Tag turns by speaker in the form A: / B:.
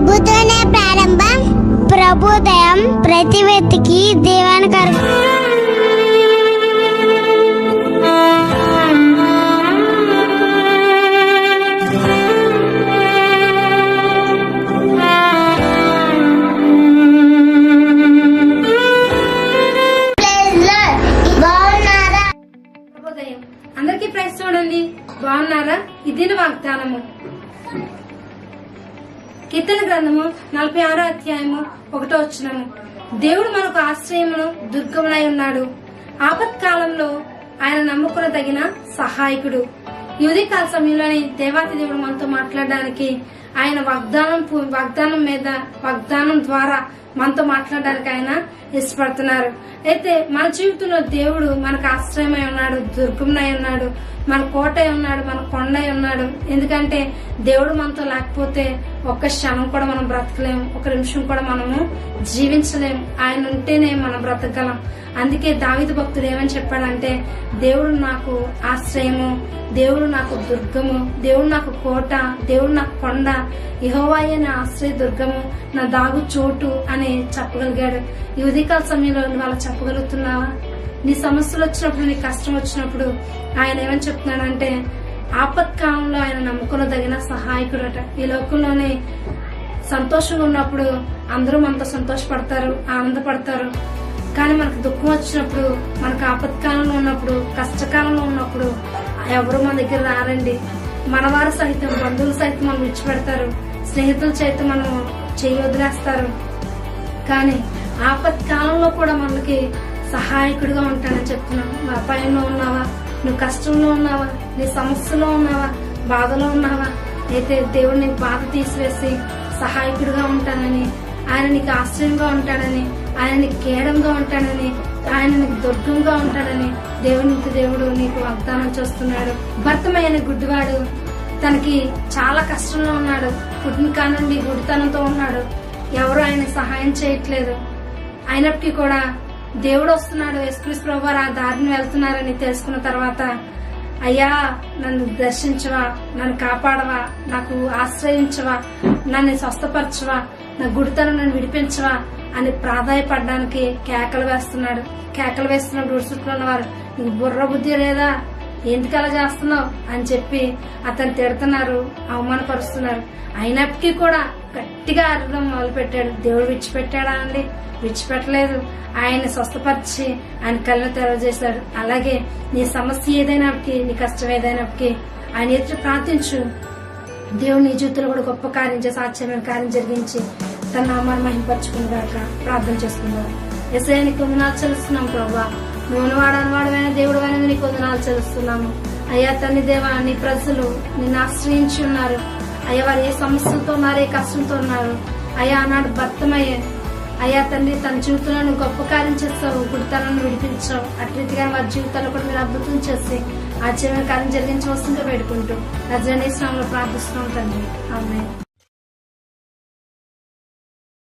A: ప్రభుతోనే ప్రారంభం ప్రభుదయం ప్రతి వ్యక్తికి దేవానికి
B: అందరికీ ప్రైస్ చూడండి. బాగున్నారా? ఇది వాగ్దానము. కీర్తన గ్రంథము నలభై ఆరో అధ్యాయము ఒకటో వచ్చినము దేవుడు మనకు ఆశ్రయమును దుర్గమునై ఉన్నాడు. ఆపత్కాలంలో ఆయన నమ్ముకున్న తగిన సహాయకుడు. యువతి కాల సమయంలోని దేవాతి దేవుడు మనతో మాట్లాడడానికి ఆయన వాగ్దానం వాగ్దానం మీద వాగ్దానం ద్వారా మనతో మాట్లాడడానికి ఆయన ఇష్టపడుతున్నారు. అయితే మన జీవితంలో దేవుడు మనకు ఆశ్రయమై ఉన్నాడు దుర్గమునై ఉన్నాడు మన కోట అయి ఉన్నాడు మన కొండ అయి ఉన్నాడు. ఎందుకంటే దేవుడు మనతో లేకపోతే ఒక్క క్షణం కూడా మనం బ్రతకలేము ఒక నిమిషం కూడా మనము జీవించలేము ఆయన ఉంటేనే మనం బ్రతకగలం. అందుకే దావిద భక్తుడు ఏమని చెప్పాడంటే దేవుడు నాకు ఆశ్రయము దేవుడు నాకు దుర్గము దేవుడు నాకు కోట దేవుడు నాకు కొండ ఇహోవాయే నా ఆశ్రయ దుర్గము నా దాగు చోటు అని చెప్పగలిగాడు. ఈ ఉదయకాల సమయంలో వాళ్ళు చెప్పగలుగుతున్నావా? నీ సమస్యలు వచ్చినప్పుడు నీ కష్టం వచ్చినప్పుడు ఆయన ఏమని చెప్తున్నాడంటే ఆపత్కాలంలో ఆయన నమ్ముకునదగిన సహాయకుడట. ఈ లోకంలోనే సంతోషంగా ఉన్నప్పుడు అందరూ మనతో సంతోషపడతారు ఆనందపడతారు. కానీ మనకు దుఃఖం వచ్చినప్పుడు మనకు ఆపత్కాలంలో ఉన్నప్పుడు కష్టకాలంలో ఉన్నప్పుడు ఎవరు మన దగ్గర రారండి. మనవారు సహితం బంధువులు సైతం మనం విడిచిపెడతారు. స్నేహితుల సైతం మనం చేయొదిలేస్తారు కానీ ఆపత్ కాలంలో కూడా మనకి సహాయకుడిగా ఉంటానని చెప్తున్నాను. నువ్వు అపాయంలో ఉన్నావా? నువ్వు కష్టంలో ఉన్నావా? నీ సమస్యలో ఉన్నావా? బాధలో ఉన్నావా? అయితే దేవుడు నీకు బాధ తీసివేసి సహాయకుడిగా ఉంటానని ఆయన నీకు ఆశ్రయంగా ఉంటాడని ఆయన నీకు కేడంగా ఉంటాడని ఆయన దుర్గంగా ఉంటాడని దేవునికి దేవుడు నీకు వాగ్దానం చేస్తున్నాడు. భర్తమైన గుడ్డివాడు. తనకి చాలా కష్టంలో ఉన్నాడు. పుట్టిన కానుండి గుడితనంతో ఉన్నాడు. ఎవరు ఆయన సహాయం చేయట్లేదు. అయినప్పటికీ కూడా దేవుడు వస్తున్నాడు. ఎస్క్రీస్ ప్రభు ఆ దారిని వెళ్తున్నారని తెలుసుకున్న తర్వాత అయ్యా నన్ను దర్శించవా నన్ను కాపాడవా నాకు ఆశ్రయించవా నన్ను స్వస్థపరచవా నా గుడితనం నన్ను విడిపించవా అని ప్రాధాయపడడానికి కేకలు వేస్తున్నాడు. కేకలు వేస్తున్నాడు గుడి ఉన్నవారు నీకు బుర్ర బుద్ధి లేదా? ఎందుకు అలా చేస్తున్నావు? అని చెప్పి అతను తిడుతున్నారు అవమానపరుస్తున్నారు. అయినప్పటికీ కూడా గట్టిగా అర్థం మొదలు పెట్టాడు దేవుడు విడిచిపెట్టాడా అండి? విడిచిపెట్టలేదు. ఆయన స్వస్థపరిచి ఆయన కళ్ళు తెరవజేశాడు. అలాగే నీ సమస్య ఏదైనప్పటికీ నీ కష్టం ఏదైనప్పటికీ ఆయన ఎదురు ప్రార్థించు. దేవుడు నీ జీవితంలో కూడా గొప్ప కార్యం చేసి ఆశ్చర్యమైన కార్యం జరిగించి తన నామాన్ని మహింపరచుకునేదాక ప్రార్థన చేసుకున్నాడు ఎస్ఐ నీకు వందనాలు చెల్లిస్తున్నాం ప్రభా. నూనె వాడని వాడమైన దేవుడు అనేది నీకు వందనాలు చెల్లిస్తున్నాము. అయ్యా తన్ని దేవా నీ ప్రజలు నిన్ను ఆశ్రయించి ఉన్నారు. అయ్యా వారు ఏ సమస్యలతో ఉన్నారు ఏ కష్టంతో ఉన్నారు? అయ్యా ఆనాడు భర్తమయ్యే. అయ్యా తండ్రి తన జీవితంలో గొప్ప కార్యం చేస్తావు. గుడితనాన్ని విడిపించావు. అట్రీతిగా వారి జీవితాల్లో కూడా మీరు అద్భుతం చేసి ఆశ్చర్యమైన కార్యం జరిగించవలసిందిగా పెట్టుకుంటూ రజనీశ్వరంలో ప్రార్థిస్తున్నాం తండ్రి. అమ్మాయి